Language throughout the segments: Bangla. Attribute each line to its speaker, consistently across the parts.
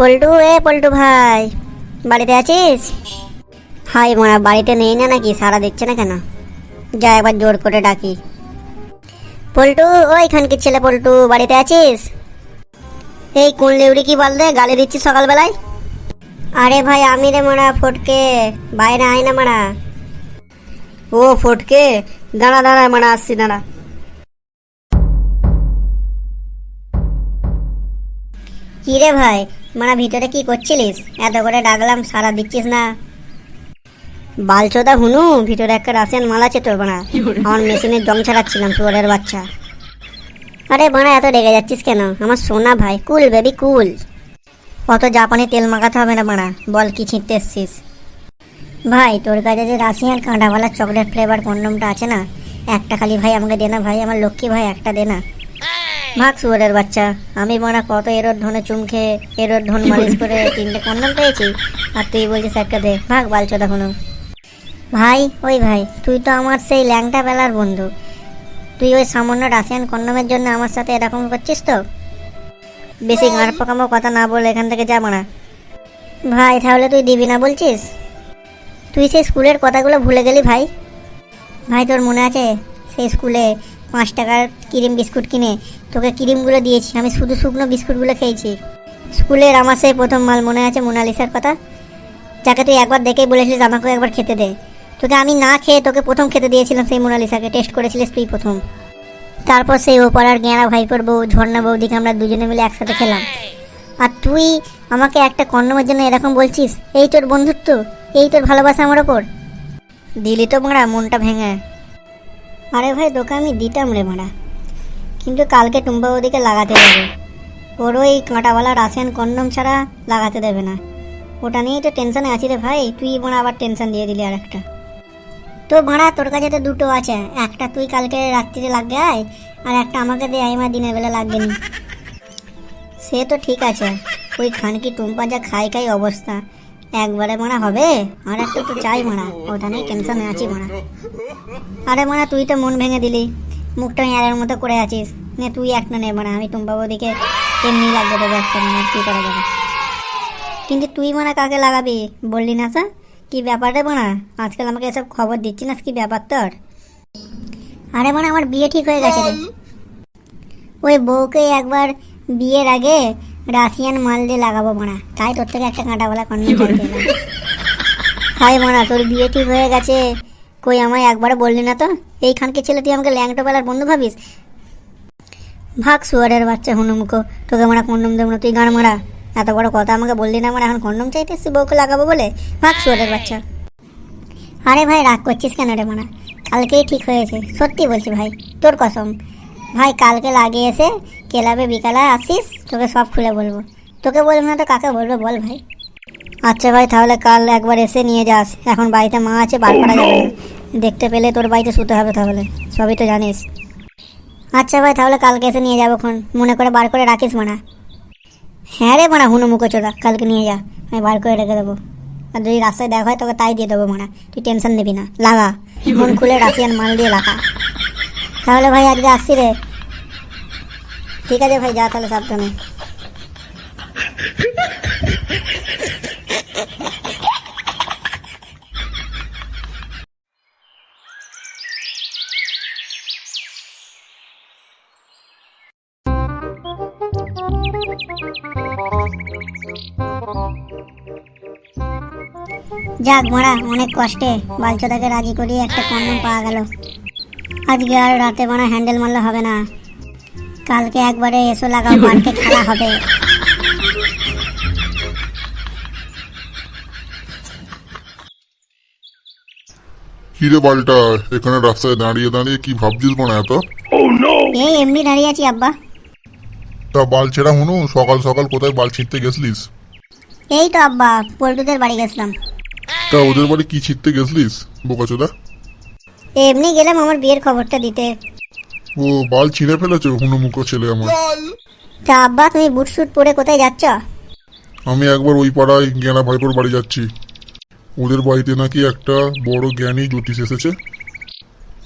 Speaker 1: পল্টু, এ পল্টু ভাই, বাড়িতে আছিস? হাই মোরা, বাড়িতে নেই না নাকি? সারা দিচ্ছে না কেন? যা একবার জোর করে ডাকি। পল্টু, ওইখানকার ছেলে পল্টু, বাড়িতে আছিস? এই কোন লেউড়ি কি বল দে, গালি দিচ্ছিস সকালবেলায়? আরে ভাই, আমি রে মারা, ফটকে। বাইরে আয় না মারা। ও ফটকে? দাঁড়া দাঁড়া, মারা আসছি, দাঁড়া। কি রে ভাই মানে ভিতরে কি করছিলিস? এত করে ডাকলাম সারা দিচ্ছিস না। বালচোদা হুনু ভিতরে একটা রাশিয়ান মাল আছে তোর বানা। আমার মেশিনের জং ছাড়াচ্ছিলাম শুয়ারের বাচ্চা। আরে বানা এত রেগে যাচ্ছিস কেন? আমার সোনা ভাই কুল বেবি কুল। অত জাপানি তেল মাখাতে হবে না বানা বল কি ছিঁড়তে এসছিস? ভাই তোর কাছে যে রাশিয়ান কাঁটাওয়ালা চকলেট ফ্লেভার কন্ডমটা আছে না একটা খালি ভাই আমাকে দে না ভাই আমার লক্ষ্মী ভাই একটা দে না। ভাগ শুয়ারের বাচ্চা। আমি মারা কত এরোর ধনে চুম খেয়ে এরোর ধন মালিশ করে তিনটে কন্ডম পেয়েছি। আর তুই বলছিস একটা দে। ভাগ বালচো দেখুন ভাই ওই ভাই তুই তো আমার সেই ল্যাংটা বেলার বন্ধু। তুই ওই সামান্য রাশিয়ান কন্ডমের জন্য আমার সাথে এরকম করছিস তো? বেশি গাঁড় পাকামো কথা না বলে এখান থেকে যা মানা ভাই তাহলে তুই দিবি না বলছিস? তুই সেই স্কুলের কথাগুলো ভুলে গেলি ভাই? ভাই তোর মনে আছে সেই স্কুলে পাঁচ টাকার ক্রিম বিস্কুট কিনে তোকে ক্রিমগুলো দিয়েছি। আমি শুধু শুকনো বিস্কুটগুলো খেয়েছি। স্কুলের আমার সেই প্রথম মাল, মনে আছে মোনালিসার কথা? যাকে তুই একবার দেখেই বলেছিলিস আমাকে একবার খেতে দে। তোকে আমি না খেয়ে তোকে প্রথম খেতে দিয়েছিলাম সেই মোনালিসাকে। টেস্ট করেছিলিস তুই প্রথম। তারপর সেই ওপাড়ার গেঁড়া ভাইপোর বউ, ঝর্ণা বৌদিকে আমরা দুজনে মিলে একসাথে খেলাম। আর তুই আমাকে একটা কন্ডমের জন্য এরকম বলছিস, এই তোর বন্ধুত্ব, এই তোর ভালোবাসা আমার ওপর? দিলি তো মারা মনটা ভেঙে। আরে ভাই, তোকে আমি দিতাম রে মারা। কিন্তু কালকে টুম্বা ওদিকে লাগাতে দেবে। ওর ওই কাঁটাওয়ালা রাশিয়ান কন্ডম ছাড়া লাগাতে দেবে না। ওটা নিয়েই তো টেনশনে আছি রে ভাই, তুই মারা আবার টেনশন দিয়ে দিলি আর একটা তো মারা, তোর কাছে তো দুটো আছে। একটা তুই কালকে রাত্রিতে লাগবে আয়, আর একটা আমাকে দে আই আমার দিনের বেলা লাগবে নি। সে তো ঠিক আছে। ওই খানকি টুম্পা যা খাই খাই অবস্থা। একবারে মারা হবে? আর একটা তো চাই মারা। ওটা নিয়ে টেনশনে আছি মারা। আরে মারা তুই তো মন ভেঙে দিলি। মুখটা ইয়ারের মতো করে আছিস। নে তুই একটা নে মারা আমি টুম্পা বৌদিকে এমনি লাগবে দেবো একটা মানে কী করা যাবে? কিন্তু তুই মানে কাকে লাগাবি? বললি না স্যার? কি ব্যাপার রে মানা আজকাল আমাকে এসব খবর দিচ্ছি না কি ব্যাপার তোর? আরে মানে আমার বিয়ে ঠিক হয়ে গেছে রে। ওই বউকে একবার বিয়ের আগে রাশিয়ান মাল দিয়ে লাগাবো মানা তাই তোর থেকে একটা কাঁটাওয়ালা কন্যা। হাই মানা তোর বিয়ে ঠিক হয়ে গেছে। কই আমায় একবারও বললি না তো? এইখানকে ছেলে তুই আমাকে ল্যাংটো বেলার বন্ধু ভাবিস? ভাগ সুয়ারের বাচ্চা হুনুমুখো, তোকে মারা কন্ডম দেবো না, তুই গান মারা। এত বড় কথা আমাকে বললি না, আমার এখন কন্ডম চাইতে বউকে লাগাবো বলে? ভাগ সুয়ারের বাচ্চা। আরে ভাই, রাগ করছিস কেন রে মানা? কালকেই ঠিক হয়েছে, সত্যি বলছি ভাই, তোর কসম। ভাই, কালকে লাগিয়ে এসে ক্লাবে বিকালে আসিস, তোকে সব খুলে বলব। তোকে বলব না তো কাকে বলব বল ভাই। আচ্ছা ভাই তাহলে কাল একবার এসে নিয়ে যাস। এখন বাড়িতে মা আছে বার করা যাবে না দেখতে পেলে তোর বাড়িতে শুতে হবে তাহলে। সবই তো জানিস। আচ্ছা ভাই তাহলে কালকে এসে নিয়ে যাব খন মনে করে বার করে রাখিস মানা। হ্যাঁ রে মানা হুনো মুখো চোদা। কালকে নিয়ে যা আমি বার করে রেখে দেবো। আর যদি রাস্তায় দেখা হয় তোকে তাই দিয়ে দেবো মানা। তুই টেনশন নিবি না লাগা। মন খুলে রাশিয়ান মাল দিয়ে লাগা। তাহলে ভাই আজকে আসছি রে। ঠিক আছে ভাই যা তাহলে সাবধানে। যাক মারা অনেক কষ্টে। বালচোদাকে রাজি করিয়ে একটা কন্ডম পাওয়া গেল। আজকে আর রাতে মারা হ্যান্ডেল মারলে হবে না। কালকে একবারে এসো লাগাও খেলা হবে।
Speaker 2: কিরে বালটা? এখানে রাস্তায় দাঁড়িয়ে দাঁড়িয়ে কি ভাবছিস মনে এত
Speaker 1: এই এমনি দাঁড়িয়ে আছি আব্বা।
Speaker 2: তা বাল ছেড়া হুনু সকাল সকাল কোথায় বাল ছিঁড়তে গেছলিস?
Speaker 1: এই তো আব্বা পল্টুদের বাড়ি গেছিলাম।
Speaker 2: তা ওদের বাড়ি কি ছিঁড়তে গেছলিস বোকাচোদা?
Speaker 1: এমনি গেলাম আমার বিয়ের খবরটা দিতে।
Speaker 2: ও বাল ছিঁড়ে ফেলেছে হুনুমুখো ছেলে আমার।
Speaker 1: তা আব্বা তুমি বুট শুট পরে কোথায় যাচ্ছ?
Speaker 2: আমি একবার ওই পাড়ায় জ্ঞানা ভাইপোর বাড়ি যাচ্ছি। ওদের বাড়িতে নাকি একটা বড় জ্ঞানী জ্যোতিষ এসেছে।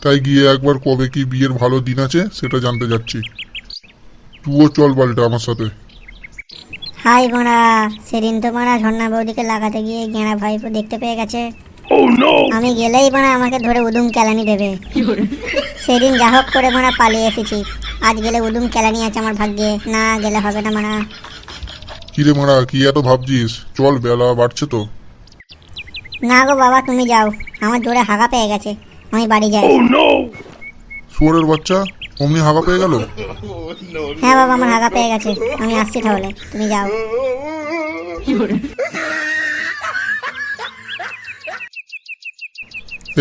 Speaker 2: তাই গিয়ে একবার কবে কি বিয়ের ভালো দিন আছে সেটা জানতে যাচ্ছি। তুইও চল বালটা আমার সাথে।
Speaker 1: হাই বোনা সেদিন তো মারা ঝর্ণা বৌদিকে লাগাতে গিয়ে গেঁড়া ভাইপো দেখতে পেয়ে গেছে। আমি গেলেই মারা আমাকে ধরে উদুম কেলানি দেবে। সেদিন যা হোক করে মারা পালিয়ে এসেছি। আজ গেলে উদুম কেলানি আছে আমার ভাগ্যে না গেলে হবে না মারা
Speaker 2: কিরে মারা কি এত ভাবছিস? চল বেলা বাড়ছে তো।
Speaker 1: না গো বাবা তুমি যাও। আমার জোরে হাগা পেয়ে গেছে। আমি বাড়ি যাই।
Speaker 2: শুয়োরের বাচ্চা? অমনি হাগা পেয়ে গেল?
Speaker 1: হ্যাঁ বাবা আমার হাগা পেয়ে গেছে। আমি আসছি তাহলে। তুমি যাও।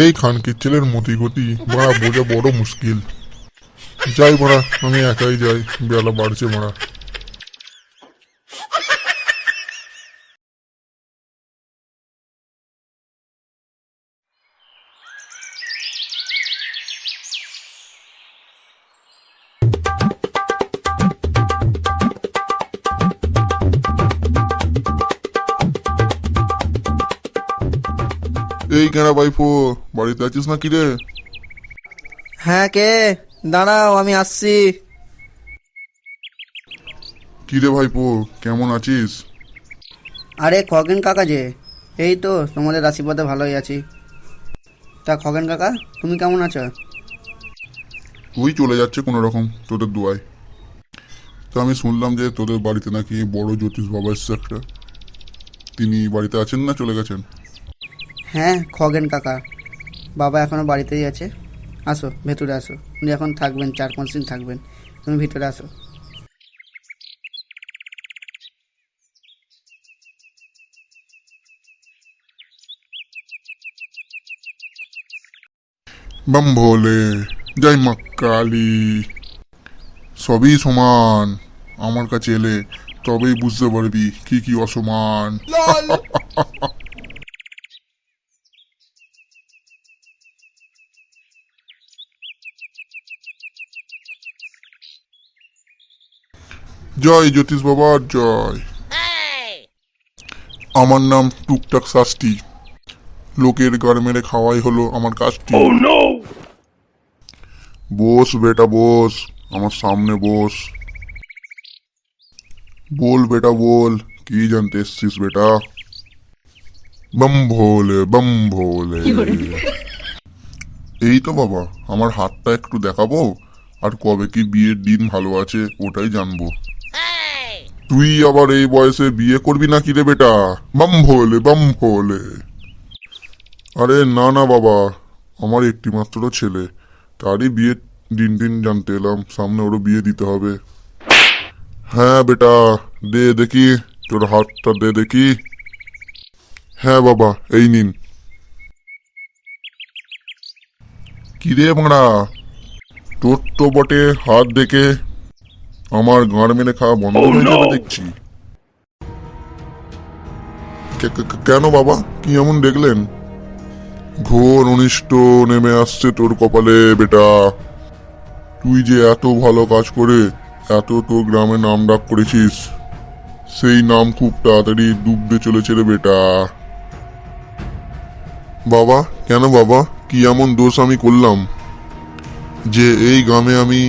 Speaker 2: এই খানকির ছেলের মতি গতি মারা বোঝা বড় মুশকিল। যাই বড়া আমি একাই যাই। বেলা বাড়ছে মারা। এই কেনা বাইফো বাড়িতে আছিস না কিরে?
Speaker 3: হ্যাঁ কে? দাঁড়াও আমি আসছি।
Speaker 2: কিরে ভাইপো কেমন আছিস?
Speaker 3: আরে খগেন কাকা যে। এই তো তোমাদের আশীর্বাদে ভালোই আছি। তা খগেন কাকা তুমি কেমন আছো?
Speaker 2: ওই চলে যাচ্ছে কোনো রকম তোদের দোয়ায়। তো আমি শুনলাম যে তোদের বাড়িতে নাকি বড় জ্যোতিষ বাবা এসছে একটা। তিনি বাড়িতে আছেন না চলে গেছেন?
Speaker 3: হ্যাঁ খগেন কাকা। বাবা এখনও বাড়িতেই আছে। আসো ভেতরে আসো। উনি এখন থাকবেন চার পাঁচ দিন থাকবেন। তুমি ভিতরে আসো।
Speaker 2: বাম ভোলে জয় মা কালী। সবই সমান। আমার কাছে এলে তবেই বুঝতে পারবি কি কি অসমান। জয় জ্যোতিষ বাবা জয়। আমার নাম টুকটাক শাস্তি। লোকের গাড় মেরে খাওয়াই হলো আমার কাজটি। বস বেটা বস। আমার সামনে বস। বল বেটা বল। কি জানতে এসছিস বেটা? বম ভোলে বম ভোলে। এই তো বাবা আমার হাতটা একটু দেখাবো? আর কবে কি বিয়ের দিন ভালো আছে ওটাই জানব। তুই আবার এই বয়সে বিয়ে করবি না কি রে বেটা? বাম ভোলে বাম ভোলে আরে না না বাবা, আমার একটি মাত্র ছেলে। তারই বিয়ে দিন দিন জানতে এলাম, সামনে ওরও বিয়ে দিতে হবে। হ্যাঁ বেটা, দে দেখি, তোর হাতটা দে দেখি। হ্যাঁ বাবা, এই নিন। কিরে মারা তোর তো বটে হাত দেখে আমার গাঁড় মেরে খাওয়া বন্ধ হয়ে যাবে দেখছি। কেন বাবা? কি এমন দেখলেন? ঘোর অনিষ্ট নেমে আসছে তোর কপালে বেটা। তুই যে এত ভালো কাজ করে এত তোর গ্রামে নাম ডাক করেছিস সেই নাম খুব তাড়াতাড়ি ডুবতে চলেছে রে বেটা। বাবা কেন বাবা? কি এমন দোষ আমি করলাম? যে এই গ্রামে আমি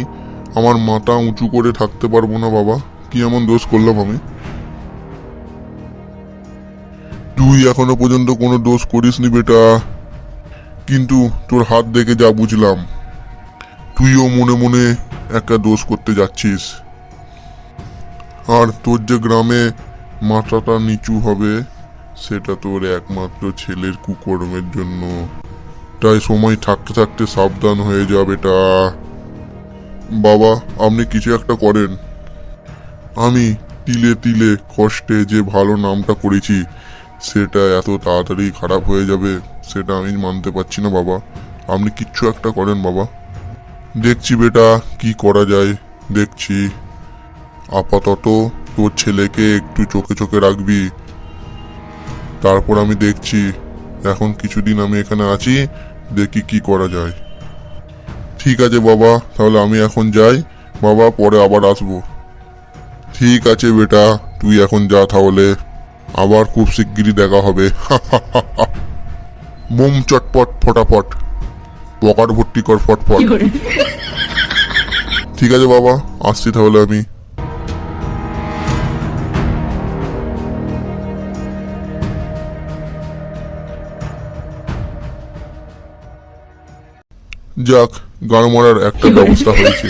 Speaker 2: আমার মাথা উঁচু করে থাকতে পারব না, বাবা। কি এমন দোষ করলাম আমি? তুই এখনও পর্যন্ত কোনো দোষ করিসনি, বেটা। কিন্তু তোর হাত দেখে যা বুঝলাম। তুইও মনে মনে একটা দোষ করতে যাচ্ছিস। আর তোর যে গ্রামে মাথাটা নিচু হবে, সেটা তোর একমাত্র ছেলের কুকর্মের জন্য। তাই সময় থাকতে থাকতে সাবধান হয়ে যা, বেটা। বাবা, আপনি কিছু একটা করেন। আমি তিলে তিলে কষ্টে যে ভালো নামটা করেছি, সেটা এত তাড়াতাড়ি খারাপ হয়ে যাবে, সেটা আমি মানতে পারছি না বাবা। আপনি কিচ্ছু একটা করেন বাবা। দেখছি বেটা, কি করা যায়। দেখছি। আপাতত তোর ছেলেকে একটু চোখে চোখে রাখবি। তারপর আমি দেখছি, এখন কিছুদিন আমি এখানে আছি, দেখি কি করা যায়। ঠিক আছে বাবা তাহলে আমি এখন যাই। বাবা পরে আবার আসব। ঠিক আছে বেটা তুই এখন যা তাহলে। আবার খুব শিগগিরই দেখা হবে। মোম চটপট ফটাফট। পকাট ভর্তি কর ফটফট। ঠিক আছে বাবা আসছি তাহলে আমি। যাক গাড় মারার একটা ব্যবস্থা হয়েছে।